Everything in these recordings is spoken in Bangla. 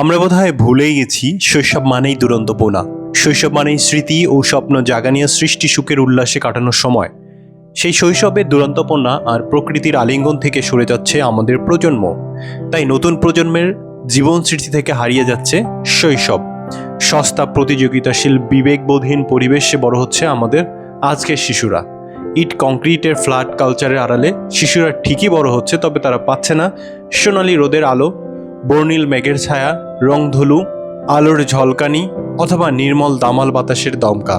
আমরা বোধহয় ভুলেই গেছি, শৈশব মানেই দুরন্তপোনা শৈশব মানেই স্মৃতি ও স্বপ্ন জাগানিয়া সৃষ্টি সুখের উল্লাসে কাটানোর সময়। সেই শৈশবের দুরন্তপনা আর প্রকৃতির আলিঙ্গন থেকে সরে যাচ্ছে আমাদের প্রজন্ম। তাই নতুন প্রজন্মের জীবন স্মৃতি থেকে হারিয়ে যাচ্ছে শৈশব। সস্তা প্রতিযোগিতাশীল, বিবেকবোধহীন পরিবেশে বড় হচ্ছে আমাদের আজকের শিশুরা। ইট কংক্রিটের ফ্ল্যাট কালচারের আড়ালে শিশুরা ঠিকই বড় হচ্ছে, তবে তারা পাচ্ছে না সোনালি রোদের আলো বর্ণিল মেঘের ছায়া রংধলু আলোর ঝলকানি অথবা নির্মল দামাল বাতাসের দমকা।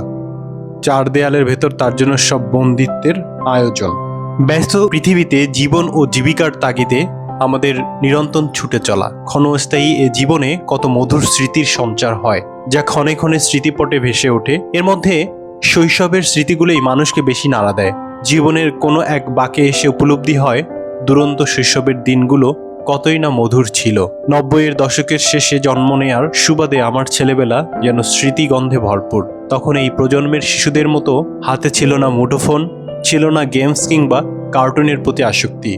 চার দেয়ালের ভেতর তার জন্য সব বন্দিত্বের আয়োজন। ব্যস্ত পৃথিবীতে জীবন ও জীবিকার তাগিদে আমাদের নিরন্তর ছুটে চলা। ক্ষণস্থায়ী এ জীবনে কত মধুর স্মৃতির সঞ্চার হয়, যা ক্ষণে ক্ষণে স্মৃতিপটে ভেসে ওঠে। এর মধ্যে শৈশবের স্মৃতিগুলোই মানুষকে বেশি নাড়া দেয়। জীবনের কোনো এক বাঁকে এসে উপলব্ধি হয় দুরন্ত শৈশবের দিনগুলো কতই না মধুর ছিল। নব্বইয়ের দশকের শেষে জন্ম নেয়ার সুবাদে আমার ছেলেবেলা যেন স্মৃতিগন্ধে ভরপুর। তখন এই প্রজন্মের শিশুদের মতো হাতে ছিল না মুঠোফোন, ছিল না গেমস কিংবা কার্টুনের প্রতি আসক্তি।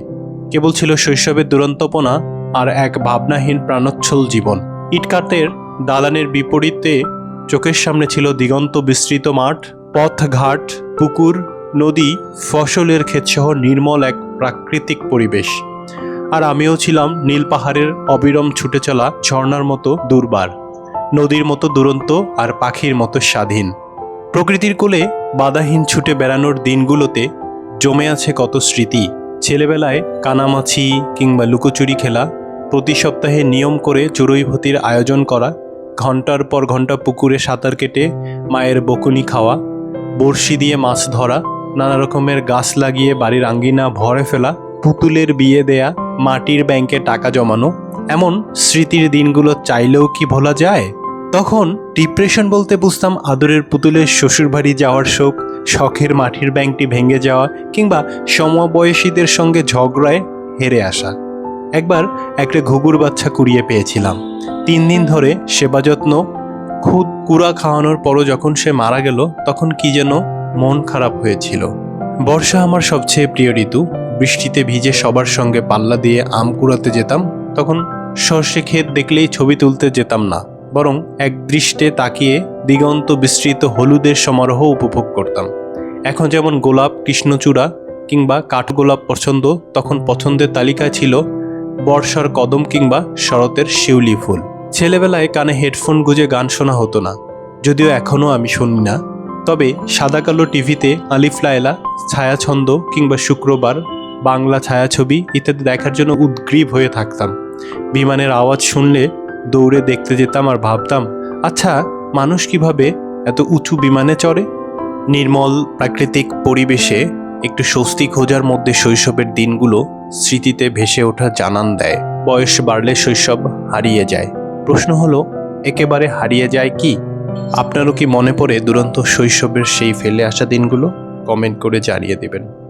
কেবল ছিল শৈশবের দুরন্তপনা আর এক ভাবনাহীন প্রাণোচ্ছল জীবন। ইটকাতের দালানের বিপরীতে চোখের সামনে ছিল দিগন্ত বিস্তৃত মাঠ পথ ঘাট পুকুর, নদী, ফসলের ক্ষেতসহ নির্মল এক প্রাকৃতিক পরিবেশ। আর আমিও ছিলাম নীল পাহাড়ের অবিরম ছুটে চলা ঝর্ণার মতো দুর্বার, নদীর মতো দুরন্ত আর পাখির মতো স্বাধীন। প্রকৃতির কোলে বাধাহীন ছুটে বেড়ানোর দিনগুলোতে জমে আছে কত স্মৃতি। ছেলেবেলায় কানামাছি কিংবা লুকোচুরি খেলা, প্রতি সপ্তাহে নিয়ম করে চড়ুইভতির আয়োজন করা ঘণ্টার পর ঘণ্টা পুকুরে সাঁতার কেটে মায়ের বকুনি খাওয়া, বড়শি দিয়ে মাছ ধরা, নানা রকমের গাছ লাগিয়ে বাড়ির আঙ্গিনা ভরে ফেলা পুতুলের বিয়ে দেয়া, মাটির ব্যাংকে টাকা জমানো, এমন স্মৃতির দিনগুলো চাইলেও কি ভোলা যায়? তখন ডিপ্রেশন বলতে বুঝতাম আদরের পুতুলের শ্বশুরবাড়ি যাওয়ার শোক, শখের মাটির ব্যাংকটি ভেঙে যাওয়া কিংবা সমবয়সীদের সঙ্গে ঝগড়ায় হেরে আসা। একবার একটা ঘুঘুর বাচ্চা কুড়িয়ে পেয়েছিলাম। তিন দিন ধরে সেবা যত্ন, খুদ কুড়া খাওয়ানোর পরও যখন সে মারা গেল, তখন কি যেন মন খারাপ হয়েছিল। বর্ষা আমার সবচেয়ে প্রিয় ঋতু। বৃষ্টিতে ভিজে সবার সঙ্গে পাল্লা দিয়ে আম কুড়াতে যেতাম, তখন সর্ষে ক্ষেত দেখলেই ছবি তুলতে যেতাম না, বরং এক দৃষ্টে তাকিয়ে দিগন্ত বিস্তৃত হলুদের সমারোহ উপভোগ করতাম। এখন যেমন গোলাপ, কৃষ্ণচূড়া কিংবা কাঠগোলাপ পছন্দ, তখন পছন্দের তালিকায় ছিল বর্ষার কদম কিংবা শরতের শিউলি ফুল। ছেলেবেলায় কানে হেডফোন গুজে গান শোনা হতো না, যদিও এখনও আমি শুনি না। তবে সাদা কালো টিভিতে আলিফ লায়লা ছায়াছন্দ কিংবা শুক্রবার বাংলা ছায়াছবি ইত্যাদি দেখার জন্য উদ্গ্রীব হয়ে থাকতাম। বিমানের আওয়াজ শুনলে দৌড়ে দেখতে যেতাম আর ভাবতাম আচ্ছা মানুষ কীভাবে এত উঁচু বিমানে চড়ে? নির্মল প্রাকৃতিক পরিবেশে একটু স্বস্তি খোঁজার মধ্যে শৈশবের দিনগুলো স্মৃতিতে ভেসে ওঠা জানান দেয়। বয়স বাড়লে শৈশব হারিয়ে যায়। প্রশ্ন হলো, একেবারে হারিয়ে যায় কি? আপনারও কি মনে পড়ে দুরন্ত শৈশবের সেই ফেলে আসা দিনগুলো? কমেন্ট করে জানিয়ে দেবেন।